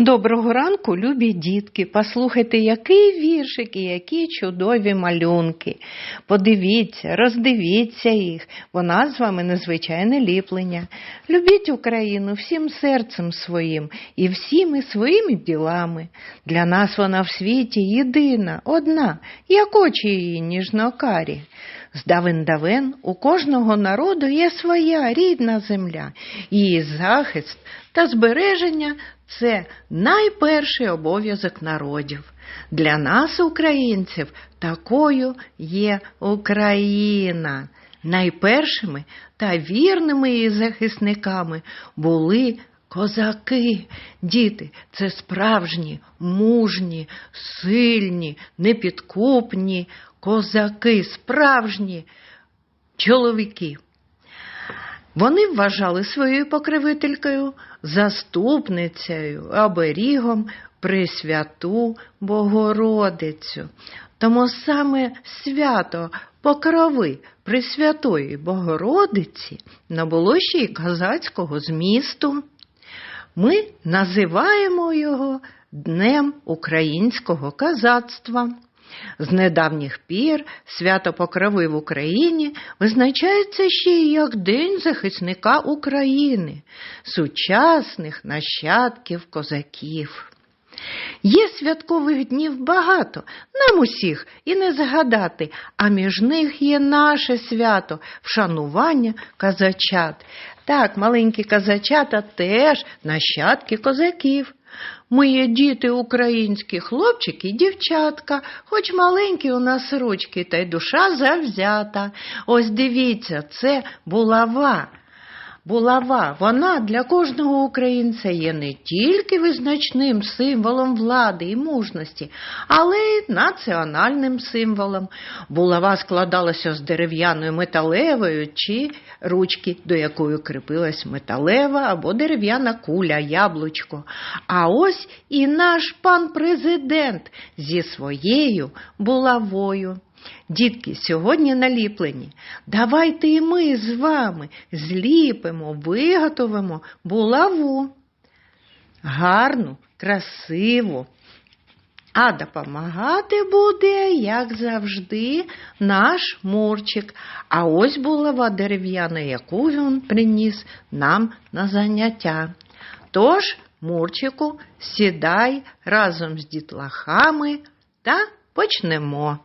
Доброго ранку, любі дітки. Послухайте, який віршик і які чудові малюнки. Подивіться, роздивіться їх, бо назвами незвичайне ліплення. Любіть Україну всім серцем своїм і всіми своїми ділами. Для нас вона в світі єдина, одна, як очі її ніжнокарі. З давен-давен у кожного народу є своя рідна земля, її захист та збереження це найперший обов'язок народів. Для нас, українців, такою є Україна. Найпершими та вірними її захисниками були козаки. Діти це справжні, мужні, сильні, непідкупні козаки, справжні чоловіки. Вони вважали своєю покривителькою, заступницею, оберігом Пресвяту Богородицю. Тому саме свято покрови Пресвятої Богородиці набуло ще й козацького змісту. Ми називаємо його Днем українського козацтва. З недавніх пір свято Покрови в Україні визначається ще й як День захисника України, сучасних нащадків козаків. Є святкових днів багато, нам усіх і не згадати, а між них є наше свято вшанування казачат. Так, маленькі казачата теж нащадки козаків. Є діти українські, хлопчики і дівчатка, хоч маленькі у нас ручки, та й душа завзята. Ось дивіться, це булава. Булава, вона для кожного українця є не тільки визначним символом влади і мужності, але й національним символом. Булава складалася з дерев'яної металевої чи ручки, до якої кріпилась металева або дерев'яна куля, яблучко. А ось і наш пан президент зі своєю булавою. Дітки, сьогодні наліплені. Давайте і ми з вами зліпимо, виготовимо булаву. Гарну, красиву. А допомагати буде, як завжди, наш Мурчик. А ось булава дерев'яна, яку він приніс нам на заняття. Тож, Мурчику, сідай разом з дітлахами та почнемо.